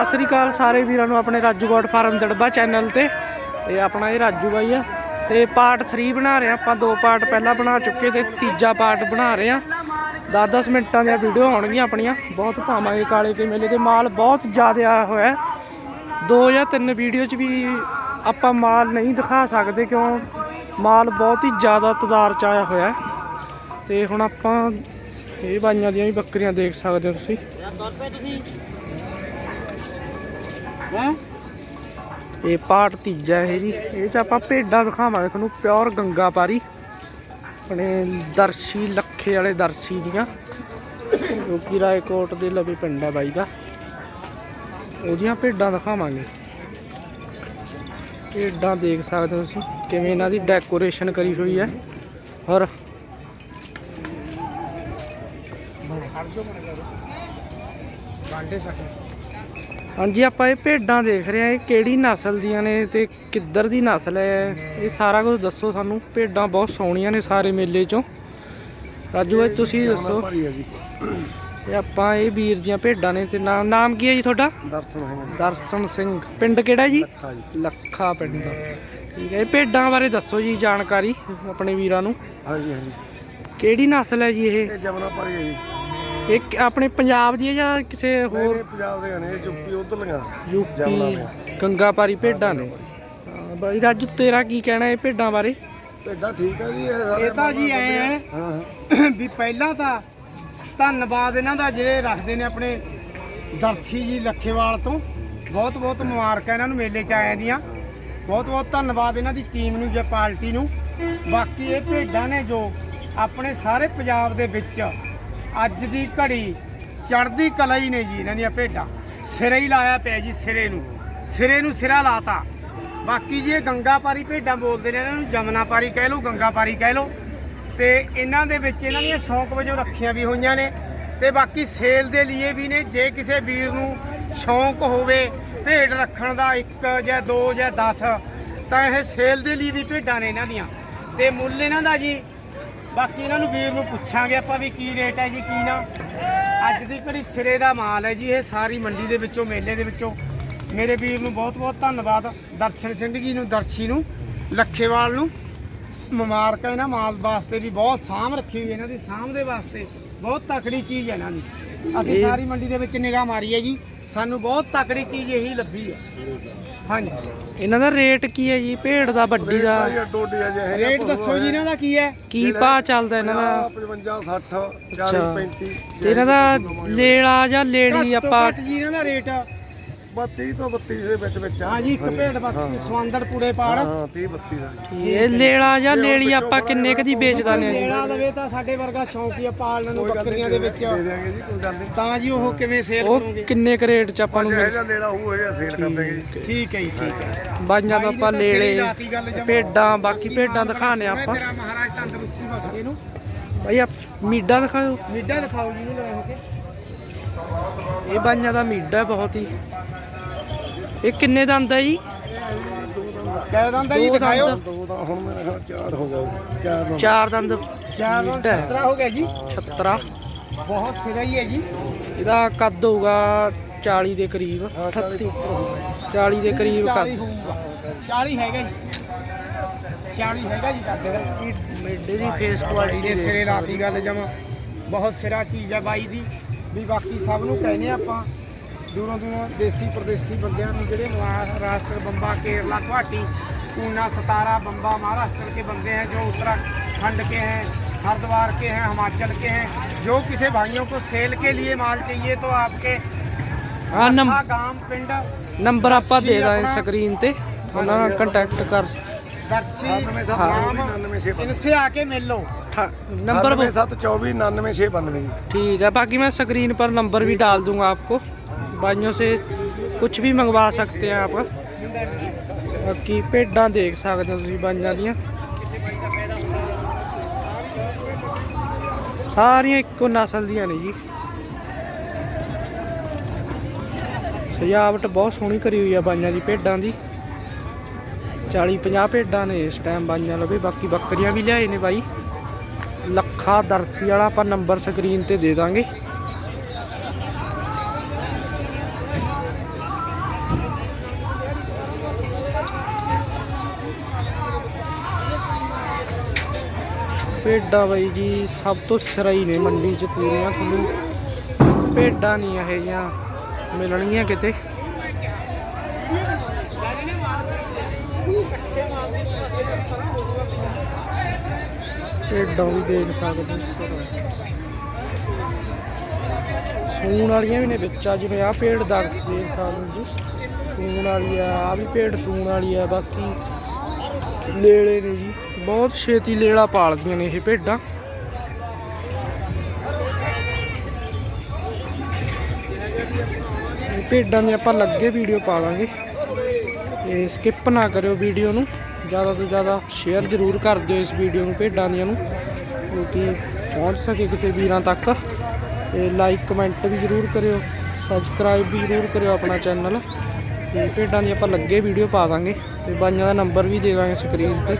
ਸਤਿ ਸ੍ਰੀ ਅਕਾਲ ਸਾਰੇ ਵੀਰਾਂ ਨੂੰ, ਆਪਣੇ Raju God farm Darba channel ਤੇ। ਤੇ ਆਪਣਾ ਇਹ ਰਾਜੂ ਬਾਈ ਆ। ਤੇ ਪਾਰਟ 3 ਬਣਾ ਰਹੇ ਆ, ਆਪਾਂ ਦੋ ਪਾਰਟ ਪਹਿਲਾਂ ਬਣਾ ਚੁੱਕੇ ਤੇ ਤੀਜਾ ਪਾਰਟ ਬਣਾ ਰਹੇ ਆ। 10-10 ਮਿੰਟਾਂ ਦੀਆਂ ਵੀਡੀਓ ਆਉਣਗੀਆਂ ਆਪਣੀਆਂ। ਬਹੁਤ ਪਾਵਾਂਗੇ ਕਾਲੇ ਕੇ ਮੇਲੇ ਤੇ ਮਾਲ ਬਹੁਤ ਜ਼ਿਆਦਾ ਆਇਆ ਹੋਇਆ। ਦੋ ਜਾਂ ਤਿੰਨ ਵੀਡੀਓ 'ਚ ਵੀ ਆਪਾਂ ਮਾਲ ਨਹੀਂ ਦਿਖਾ ਸਕਦੇ ਕਿਉਂ, ਮਾਲ ਬਹੁਤ ਹੀ ਜ਼ਿਆਦਾ ਤਦਾਰ ਚ ਆਇਆ ਹੋਇਆ। ਹੈ। ਤੇ ਹੁਣ ਆਪਾਂ ਇਹ ਬਾਈਆਂ ਦੀਆਂ ਵੀ ਬੱਕਰੀਆਂ ਦੇਖ ਸਕਦੇ ਹੋ ਤੁਸੀਂ। ਇਹ ਪਾਰਟ ਤੀਜਾ ਇਹ ਜੀ। ਇਹ ਚ ਆਪਾਂ ਭੇਡਾਂ ਦਿਖਾਵਾਂਗੇ ਤੁਹਾਨੂੰ ਪਿਓਰ ਗੰਗਾ ਪਾਰੀ। ਆਪਣੇ ਦਰਸ਼ੀ ਲੱਖੇ ਵਾਲੇ ਦਰਸ਼ੀ ਦੀਆਂ। ਜੋ ਕਿ ਰਾਏਕੋਟ ਦੇ ਲਵੇ ਪਿੰਡ ਬਾਈ ਦਾ। ਉਹਦੀਆਂ ਭੇਡਾਂ ਦਿਖਾਵਾਂਗੇ। ਭੇਡਾਂ ਦੇਖ ਸਕਦੇ ਹੋ ਤੁਸੀਂ ਕਿਵੇਂ ਇਹਨਾਂ ਦੀ ਡੈਕੋਰੇਸ਼ਨ ਕਰੀ ਹੋਈ ਹੈ। ਔਰ ਬਾਂਡੇ ਸਾਡੇ ਹਾਂਜੀ ਆਪਾਂ ਇਹ ਭੇਡਾਂ ਦੇਖ ਰਹੇ ਆ ਇਹ ਕਿਹੜੀ ਨਸਲ ਦੀਆਂ ਨੇ ਤੇ ਕਿੱਧਰ ਦੀ ਨਸਲ ਹੈ? ਇਹ ਸਾਰਾ ਕੁਝ ਦੱਸੋ ਸਾਨੂੰ ਭੇਡਾਂ ਬਹੁਤ ਸੋਹਣੀਆਂ ਨੇ ਸਾਰੇ ਮੇਲੇ ਚੋਂ। ਰਾਜੂ ਭਾਈ ਤੁਸੀਂ ਦੱਸੋ। ਇਹ ਆਪਾਂ ਇਹ ਵੀਰ ਦੀਆਂ ਭੇਡਾਂ ਨੇ ਤੇ ਨਾਮ ਨਾਮ ਕੀ ਹੈ ਜੀ ਤੁਹਾਡਾ? ਦਰਸ਼ਨ ਸਿੰਘ ਪਿੰਡ ਕਿਹੜਾ ਜੀ। ਲੱਖਾ ਪਿੰਡ। ਠੀਕ ਹੈ ਇਹ ਭੇਡਾਂ ਬਾਰੇ ਦੱਸੋ ਜੀ ਜਾਣਕਾਰੀ ਆਪਣੇ ਵੀਰਾਂ ਨੂੰ। ਹਾਂਜੀ ਹਾਂਜੀ। ਕਿਹੜੀ ਨਸਲ ਹੈ ਜੀ ਇਹ? ਇਹ ਜਮਨਾ ਭਾਰੀ ਹੈ ਜੀ। ਇਹ ਆਪਣੇ ਪੰਜਾਬ ਦੀ ਹੈ ਜਾਂ ਕਿਸੇ ਨਹੀਂ ਹੋਰ? ਨਹੀਂ ਪੰਜਾਬ ਦੇ ਨੇ ਯੂਪੀ ਉਧਰ ਲਗਾ ਯੂਪੀ ਗੰਗਾਪਾਰੀ ਭੇਡਾਂ ਨੇ। ਹਾਂ, ਬਾਈ ਰਾਜੂ ਤੇਰਾ ਕੀ ਕਹਿਣਾ ਇਹ ਭੇਡਾਂ ਬਾਰੇ? ਭੇਡਾਂ ਠੀਕ ਹੈ ਜੀ ਇਹ ਸਾਰੇ ਇਹ ਤਾਂ ਜੀ ਐਂ ਹੈ ਹਾਂ। ਹਾਂ ਵੀ ਪਹਿਲਾਂ ਤਾਂ ਧੰਨਵਾਦ ਇਹਨਾਂ ਦਾ ਜਿਹੜੇ ਰੱਖਦੇ ਨੇ ਆਪਣੇ ਦਰਸ਼ੀ ਜੀ ਲੱਖੇਵਾਲ ਤੋਂ। ਬਹੁਤ ਬਹੁਤ ਮੁਬਾਰਕਾਂ ਇਹਨਾਂ ਨੂੰ ਮੇਲੇ 'ਚ ਆਇਆਂ ਦੀਆਂ। ਬਹੁਤ ਬਹੁਤ ਧੰਨਵਾਦ ਇਹਨਾਂ ਦੀ ਟੀਮ ਨੂੰ ਜਾਂ ਪਾਰਟੀ ਨੂੰ। ਬਾਕੀ ਇਹ ਭੇਡਾਂ ਨੇ ਜੋ ਆਪਣੇ ਸਾਰੇ ਪੰਜਾਬ ਦੇ ਵਿੱਚ ਅੱਜ ਦੀ ਘੜੀ ਚੜ੍ਹਦੀ ਕਲਾ ਹੀ ਨੇ ਜੀ, ਇਹਨਾਂ ਦੀਆਂ ਭੇਡਾਂ। ਸਿਰੇ ਹੀ ਲਾਇਆ ਪਿਆ ਜੀ, ਸਿਰੇ ਨੂੰ। ਸਿਰੇ ਨੂੰ ਸਿਰਾ ਲਾਤਾ। ਬਾਕੀ ਜੇ ਗੰਗਾ ਪਾਰੀ ਭੇਡਾਂ ਬੋਲਦੇ ਨੇ, ਇਹਨਾਂ ਨੂੰ ਜਮਨਾਪਾਰੀ ਕਹਿ ਲਓ ਗੰਗਾਪਾਰੀ ਕਹਿ ਲਓ। ਤੇ ਇਹਨਾਂ ਦੇ ਵਿੱਚ ਇਹਨਾਂ ਦੀਆਂ ਸ਼ੌਂਕ ਵਜੋਂ ਰੱਖੀਆਂ ਵੀ ਹੋਈਆਂ ਨੇ। ਤੇ ਬਾਕੀ ਸੇਲ ਦੇ ਲਈ ਵੀ ਨੇ, ਜੇ ਕਿਸੇ ਵੀਰ ਨੂੰ ਸ਼ੌਂਕ ਹੋਵੇ ਭੇਡ ਰੱਖਣ ਦਾ, ਇੱਕ ਜਾਂ ਦੋ ਜਾਂ 10 ਤਾਂ ਇਹ ਸੇਲ ਦੇ ਲਈ ਵੀ ਭੇਡਾਂ ਨੇ ਇਹਨਾਂ ਦੀਆਂ। ਤੇ ਮੁੱਲ ਇਹਨਾਂ ਦਾ ਜੀ ਬਾਕੀ ਇਹਨਾਂ ਨੂੰ ਵੀਰ ਨੂੰ ਪੁੱਛਾਂਗੇ ਆਪਾਂ ਵੀ ਕੀ ਰੇਟ ਹੈ ਜੀ ਕੀ ਨਾ। ਅੱਜ ਦੀ ਘੜੀ ਸਿਰੇ ਦਾ ਮਾਲ ਹੈ ਜੀ ਇਹ ਸਾਰੀ ਮੰਡੀ ਦੇ ਵਿੱਚੋਂ ਮੇਲੇ ਦੇ ਵਿੱਚੋਂ। ਮੇਰੇ ਵੀਰ ਨੂੰ ਬਹੁਤ ਬਹੁਤ ਧੰਨਵਾਦ ਦਰਸ਼ਨ ਸਿੰਘ ਜੀ ਨੂੰ ਦਰਸ਼ੀ ਨੂੰ ਲੱਖੇਵਾਲ ਨੂੰ। ਮੁਬਾਰਕਾਂ ਇਹਨਾਂ ਮਾਲ ਵਾਸਤੇ ਵੀ ਬਹੁਤ ਸਾਂਭ ਰੱਖੀ ਹੋਈ ਇਹਨਾਂ ਦੀ ਸਾਂਭ ਦੇ ਵਾਸਤੇ। ਬਹੁਤ ਤਕੜੀ ਚੀਜ਼ ਹੈ ਇਹਨਾਂ ਦੀ। ਅਸੀਂ ਸਾਰੀ ਮੰਡੀ ਦੇ ਵਿੱਚ ਨਿਗਾਹ ਮਾਰੀ ਹੈ ਜੀ ਸਾਨੂੰ ਬਹੁਤ ਤਕੜੀ ਚੀਜ਼ ਇਹੀ ਲੱਭੀ ਹੈ। ਹਾਂਜੀ। ਇਹਨਾਂ ਦਾ ਰੇਟ ਕੀ ਹੈ ਜੀ? ਭੇਡ ਦਾ ਵੱਡੀ ਦਾ? ਭਾਈ ਡੋਡੀ ਆ ਜੇ ਰੇਟ ਦੱਸੋ ਜੀ ਇਹਨਾਂ ਦਾ ਕੀ ਹੈ? ਕੀ ਭਾਅ ਚੱਲਦਾ ਇਹਨਾਂ ਦਾ? 55 60 ਅੱਛਾ। 40 35 ਤੇ ਇਹਨਾਂ ਦਾ ਲੇਲਾ ਜਾਂ ਲੇੜੀ ਆਪਾਂ ਘੱਟ ਜੀ ਇਹਨਾਂ ਦਾ ਰੇਟ 32 ਤੋਂ 32 ਦੇ ਵਿੱਚ ਵਿੱਚ ਆ। ਹਾਂ ਜੀ ਇੱਕ ਭੇਡ ਬਾਕੀ ਹਾਂ। ਸਵਾਂਦੜ ਪੂੜੇ ਪਾੜ। ਹਾਂ 30 32 ਦਾ। ਇਹ ਲੇਲਾ ਜਾਂ ਲੇੜੀ ਆਪਾਂ ਕਿੰਨੇ ਕ ਦੀ ਵੇਚਦਾ ਨੇ? ਜੀ ਲੈਣਾ ਲਵੇ ਤਾਂ ਸਾਡੇ ਵਰਗਾ ਸ਼ੌਂਕੀ ਆ ਪਾਲਣ ਨੂੰ ਕੋਈ ਗੱਲ ਬੱਕਰੀਆਂ ਨਹੀਂ, ਦੇ ਵਿੱਚ। ਦੇ ਦਿਆਂਗੇ ਜੀ ਕੋਈ ਗੱਲ ਨਹੀਂ। ਤਾਂ ਜੀ ਉਹ ਕਿਵੇਂ ਸੇਲ ਉਹ ਕਰੋਗੇ? ਕਿੰਨੇ ਕ ਰੇਟ ਚ ਆਪਾਂ ਨੂੰ ਜੇ ਮਿਲ ਇਹਦਾ ਲੈਣਾ ਹੋਊ ਇਹ ਸੇਲ ਕਰ ਦਾਂਗੇ ਜੀ। ਠੀਕ ਹੈ। ਜੀ ਠੀਕ ਹੈ। ਬਾਈਆਂ ਤੋਂ ਆਪਾਂ ਲੇਲੇ ਲਾਤੀ ਗੱਲ ਜਮਾਂ। ਭੇਡਾਂ ਬਾਕੀ ਭੇਡਾਂ ਦਿਖਾਣੇ ਸੋਹਣਾ ਆਪਾਂ। ਤੇਰਾ ਮਹਾਰਾਜ ਤੰਦਰੁਸਤੀ ਬਖਸ਼ੇ ਇਹਨੂੰ। ਭਾਈ ਆ ਮੀਡਾ ਦਿਖਾਓ। ਮੀਡਾ ਦਿਖਾਓ ਜੀ ਇਹਨੂੰ ਲੈ ਹੋ ਕੇ। ਇਹ ਬਾਈਆਂ ਦਾ ਮੀਡਾ ਬਹੁਤ ਹੀ ਇਹ ਕਿੰਨੇ ਦੰਦ ਹੈ ਜੀ? ਕਹਿ ਦੰਦਾ ਜੀ? ਦੋ ਦਿਖਾਇਓ। ਦੰਦ। ਦੋ ਤਾਂ ਹੁਣ ਮੇਰੇ ਖਿਆਲ ਚਾਰ ਹੋ ਗਿਆ ਚਾਰ ਦੰਦ ਚਾਰ ਹੈ। 17 ਹੋ ਗਿਆ ਜੀ। 17 ਬਹੁਤ ਸਿਰਾ ਹੀ ਹੈ ਜੀ। ਇਹਦਾ ਕੱਦ ਹੋਊਗਾ 40 ਦੇ ਕਰੀਬ। ਹਾਂ, 40 38 ਤੋਂ ਉੱਪਰ ਹੋਊਗਾ। 40 ਦੇ ਕਰੀਬ 40 ਕੱਦ। ਹੋਊਗਾ। 40 ਹੈਗਾ ਜੀ। 40 ਹੈਗਾ ਜੀ ਕੱਦ। ਦਾ ਮੇਡੇ ਦੀ ਫੇਸ ਕੁਆਲਿਟੀ ਨੇ ਸਿਰੇ ਰਾਤੀ ਗੱਲ ਜਮਾ। ਬਹੁਤ ਸਿਰਾ ਚੀਜ਼ ਹੈ ਬਾਈ ਦੀ। ਵੀ ਬਾਕੀ ਸਭ ਨੂੰ ਕਹਿੰਦੇ ਆਪਾਂ। ਦੂਰੋਂ ਦੂਰੋਂ ਦੇਸੀ ਪ੍ਰਦੇਸੀ ਬੰਦਿਆਂ ਨੂੰ ਜਿਹੜੇ ਮਹਾਰਾਸ਼ਟਰ ਬੰਬਾ ਕੇਰਲਾ ਗੁਹਾਟੀ पूना सतारा बम्बा महाराष्ट्र के बंदे हैं जो उत्तराखंड के हैं हरिद्वार के हैं हिमाचल के हैं जो किसी भाइयों को सेल के लिए माल चाहिए तो आपके ਹਾਂ ਨੰਬ- अथा गांव पिंड ਨੰਬਰ ਆਪਾਂ ਦੇ ਤੁਸੀਂ ਦਾਂਗੇ ਆਪਣਾ- ਸਕਰੀਨ ਤੇ ਉਹਨਾਂ ਨਾਲ ਕੰਟੈਕਟ ਕਰ दर्शी हाँ, मैं सब गांव नानवे से बंद- इनसे आके मिल लो नंबर वो 724 99 92 जी ठीक है बाकी मैं स्क्रीन पर नंबर भी डाल दूंगा आपको भाइयों से कुछ भी मंगवा सकते हैं आप ਬਾਕੀ ਭੇਡਾਂ ਦੇਖ ਸਕਦੇ ਹੋ ਤੁਸੀਂ ਬਾਈਆਂ ਦੀਆਂ ਸਾਰੀਆਂ ਇੱਕੋ ਨਸਲ ਦੀਆਂ ਨੇ ਜੀ ਸਜਾਵਟ ਬਹੁਤ ਸੋਹਣੀ ਕਰੀ ਹੋਈ ਆ ਬਾਈਆਂ ਦੀ ਭੇਡਾਂ ਦੀ 40 50 ਭੇਡਾਂ ਨੇ ਇਸ ਟਾਈਮ ਬਾਈਆਂ ਲਵੇ ਬਾਕੀ ਬੱਕਰੀਆਂ ਵੀ ਲਿਆਏ ਨੇ ਬਾਈ ਲੱਖਾ ਦਰਸੀ ਵਾਲਾ ਆਪਾਂ ਨੰਬਰ ਸਕਰੀਨ ਤੇ ਦੇ ਦਾਂਗੇ ਭੇਡਾਂ ਬਾਈ ਜੀ, ਸਭ ਤੋਂ ਸਰਾਈ ਨੇ ਮੰਡੀ 'ਚ ਪੂਰੀਆਂ ਤੁਹਾਨੂੰ ਭੇਡਾਂ ਨਹੀਂ ਇਹ ਜੀਆਂ ਮਿਲਣਗੀਆਂ ਕਿਤੇ। ਭੇਡਾਂ ਵੀ ਦੇਖ ਸਕਦੇ ਸੂਣ ਵਾਲੀਆਂ ਵੀ ਨੇ ਵਿੱਚ, ਆ ਜਿਵੇਂ ਆ ਭੇਡ ਦੇਖ ਸਕਦੇ ਜੀ। ਸੂਣ ਵਾਲੀ ਆ ਆ ਵੀ ਭੇਡ ਸੂਣ ਵਾਲੀ ਆ, ਬਾਕੀ ਲੇਲੇ ਨੇ ਜੀ। ਬਹੁਤ ਛੇਤੀ ਲੇਲਾ ਪਾਲਦੀਆਂ ਨੇ ਇਹ ਭੇਡਾਂ। ਭੇਡਾਂ ਦੀ ਆਪਾਂ ਲੱਗੇ ਵੀਡੀਓ ਪਾ ਲਾਂਗੇ ਤੇ ਸਕਿਪ ਨਾ ਕਰਿਓ ਵੀਡੀਓ ਨੂੰ। ਜ਼ਿਆਦਾ ਤੋਂ ਜ਼ਿਆਦਾ ਸ਼ੇਅਰ ਜ਼ਰੂਰ ਕਰ ਦਿਓ ਇਸ ਵੀਡੀਓ ਨੂੰ ਭੇਡਾਂ ਦੀਆਂ ਨੂੰ। ਕਿਉਂਕਿ ਪਹੁੰਚ ਸਕੇ ਕਿਸੇ ਵੀਰਾਂ ਤੱਕ। ਤੇ ਲਾਈਕ ਕਮੈਂਟ ਵੀ ਜ਼ਰੂਰ ਕਰਿਓ। ਸਬਸਕ੍ਰਾਈਬ ਵੀ ਜ਼ਰੂਰ ਕਰਿਓ ਆਪਣਾ ਚੈਨਲ ਤੇ ਭੇਡਾਂ ਦੀ ਆਪਾਂ ਲੱਗੇ ਵੀਡੀਓ ਪਾ ਦਾਂਗੇ ਤੇ ਬਾਈਆਂ ਦਾ ਨੰਬਰ ਵੀ ਦੇ ਦਾਂਗੇ ਸਕਰੀਨ ਤੇ।